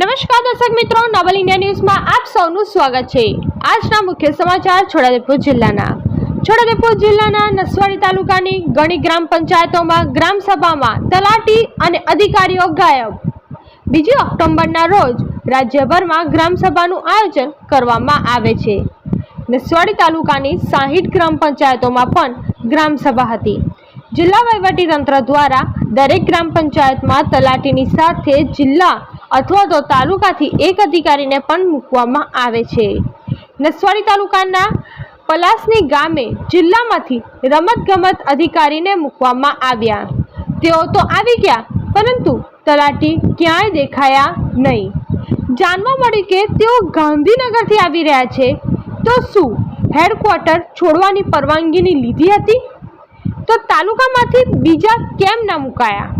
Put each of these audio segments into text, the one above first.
નમસ્કાર દર્શક મિત્રો, નવલ ઇન્ડિયા ન્યૂઝમાં આપ સૌનું સ્વાગત છે. આજના મુખ્ય સમાચાર છોટાઉદેપુર જિલ્લાના. છોટાઉદેપુર જિલ્લાના નસવાડી તાલુકાની ઘણી ગ્રામ પંચાયતોમાં ગ્રામસભામાં તલાટી અને અધિકારીઓ ગાયબ. બીજી ઓક્ટોબરના રોજ રાજ્યભરમાં ગ્રામસભાનું આયોજન કરવામાં આવે છે. નસવાડી તાલુકાની સાહીઠ ગ્રામ પંચાયતોમાં પણ ગ્રામસભા હતી. જિલ્લા વહીવટી તંત્ર દ્વારા દરેક ગ્રામ પંચાયતમાં તલાટીની સાથે જિલ્લા અથવા તો તાલુકાથી એક અધિકારીને પણ મૂકવામાં આવે છે. નસવાડી તાલુકાના પલાસની ગામે જિલ્લામાંથી રમતગમત અધિકારીને મૂકવામાં આવ્યા. તેઓ તો આવી ગયા, પરંતુ તલાટી ક્યાંય દેખાયા નહીં. જાણવા મળ્યું કે તેઓ ગાંધીનગરથી આવી રહ્યા છે, તો શું હેડક્વાર્ટર છોડવાની પરવાનગીની લીધી હતી? તો તાલુકામાંથી બીજા કેમ ના મુકાયા?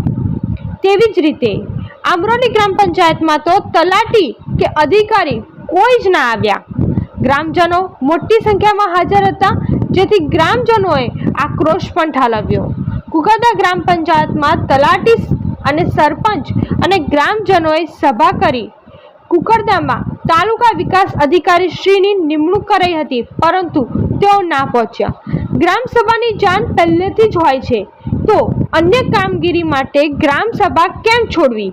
તેવી જ રીતે આમરોલી ગ્રામ પંચાયતમાં તો તલાટી કે અધિકારી કોઈ જ ના આવ્યા. ગ્રામજનો મોટી સંખ્યામાં હાજર હતા, જેથી ગ્રામજનોએ આક્રોશ પણ ઠાલવ્યો. કુકરદા ગ્રામ પંચાયતમાં તલાટી અને સરપંચ અને ગ્રામજનોએ સભા કરી. કુકરદામાં તાલુકા વિકાસ અધિકારી શ્રીની નિમણૂક કરાઈ હતી, પરંતુ તેઓ ના પહોંચ્યા. ગ્રામસભાની જાણ પહેલેથી જ હોય છે તો અન્ય કામગીરી માટે ગ્રામ સભા કેમ છોડવી?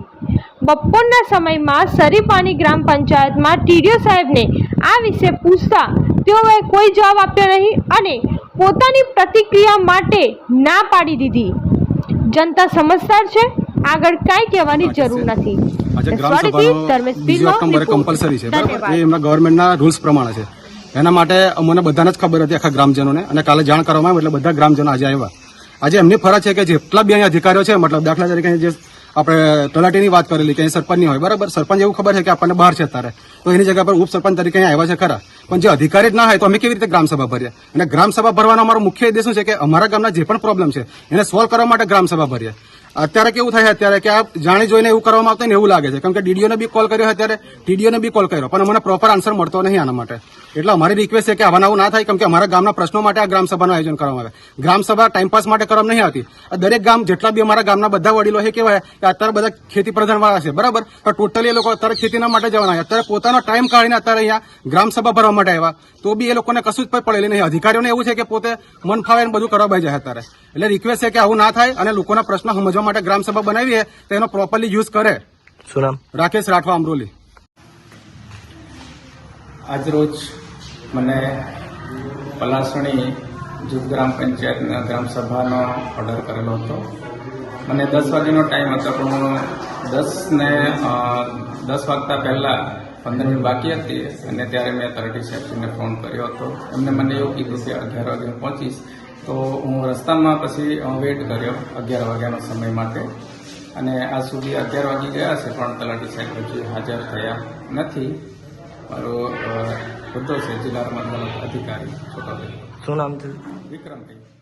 બપોરના સમયમાં સરીપાની ગ્રામ પંચાયતમાં ટીડીઓ સાહેબને આ વિશે પૂછતા તેઓએ કોઈ જવાબ આપ્યો નહીં અને પોતાની પ્રતિક્રિયા માટે ના પાડી દીધી. જનતા સમજદાર છે આગળ કાંઈ કહેવાની જરૂર નથી. કમ્પલસરી છે એ એમના ગવર્મેન્ટના રૂલ્સ પ્રમાણે છે. એના માટે અમને બધાને જ ખબર હતી આખા ગ્રામજનોને અને કાલે જાણ કરવામાં આવી એટલે બધા ગ્રામજનો આજે આવ્યા. આજે એમની ફરજ છે કે જેટલા બી અહીંયા અધિકારીઓ છે, મતલબ દાખલા તરીકે જે આપણે તલાટીની વાત કરેલી કે સરપંચની હોય, બરાબર? સરપંચ એવું ખબર છે કે આપણને બહાર છે અત્યારે. તો એની જગ્યા પર ઉપસરપંચ તરીકે અહીંયા આવ્યા છે ખરા. પણ જે અધિકારી જ ના હોય તો અમે કેવી રીતે ગ્રામસભા ભરીએ? અને ગ્રામસભા ભરવાનો અમારો મુખ્ય ઉદ્દેશ શું છે કે અમારા ગામના જે પણ પ્રોબ્લેમ છે, એને સોલ્વ કરવા માટે ગ્રામસભા ભરીએ. અત્યારે કેવું થાય અત્યારે કે આ જાણી જોઈને એવું કરવામાં આવતું ને એવું લાગે છે. કેમ કે ડીડીઓને બી કોલ કર્યો અત્યારે, ટીડીઓને બી કોલ કર્યો, પણ અમને પ્રોપર આન્સર મળતો નહીં આના માટે. એટલે અમારી રિક્વેસ્ટ છે કે આવા આવું ના થાય, કેમ કે અમારા ગામના પ્રશ્નો માટે આ ગ્રામસભાનું આયોજન કરવામાં આવે. ગ્રામસભા ટાઈમપાસ માટે કરવામાં નહીં આવતી. આ દરેક ગામ, જેટલા બી અમારા ગામના બધા વડીલો છે કેવાય કે અત્યારે બધા ખેતી પ્રધાનવાળા છે, બરાબર? તો ટોટલી એ લોકો અત્યારે ખેતીના માટે જવાના અત્યારે પોતાનો ટાઈમ કાઢીને અત્યારે અહીંયા ગ્રામસભા ભરવા માટે આવ્યા. તો બી એ લોકોને કશું જ પડેલી નહીં. અધિકારીઓને એવું છે કે પોતે મન ફાવે બધું કરવા જાય અત્યારે. એટલે રિક્વેસ્ટ છે કે આવું ના થાય અને લોકોના પ્રશ્નો સમજવા માટે ગ્રામસભા બનાવીએ તો એનો પ્રોપરલી યુઝ કરે. શું નામ? રાકેશ રાઠવા અમરોલી. આજરોજ મને પલાસણી જૂથ ગ્રામ પંચાયતના ગ્રામસભાનો ઓર્ડર કરેલો હતો. મને દસ વાગ્યાનો ટાઈમ હતો પણ હું દસ ને દસ વાગતા પહેલાં પંદર મિનિટ બાકી હતી અને ત્યારે મેં તરટી સાહેબને ફોન કર્યો હતો. એમને મને એવું કીધું કે અગિયાર વાગે હું પહોંચીશ. તો હું રસ્તામાં પછી વેઇટ કર્યો અગિયાર વાગ્યાના સમય માટે. અને આ સુધી અગિયાર વાગી ગયા છે પણ તલાટી સાહેબ હજી હાજર થયા નથી. મારો હોદ્દો છે જિલ્લા રમત અધિકારી છોટાભાઈ શું નામ છે? વિક્રમભાઈ.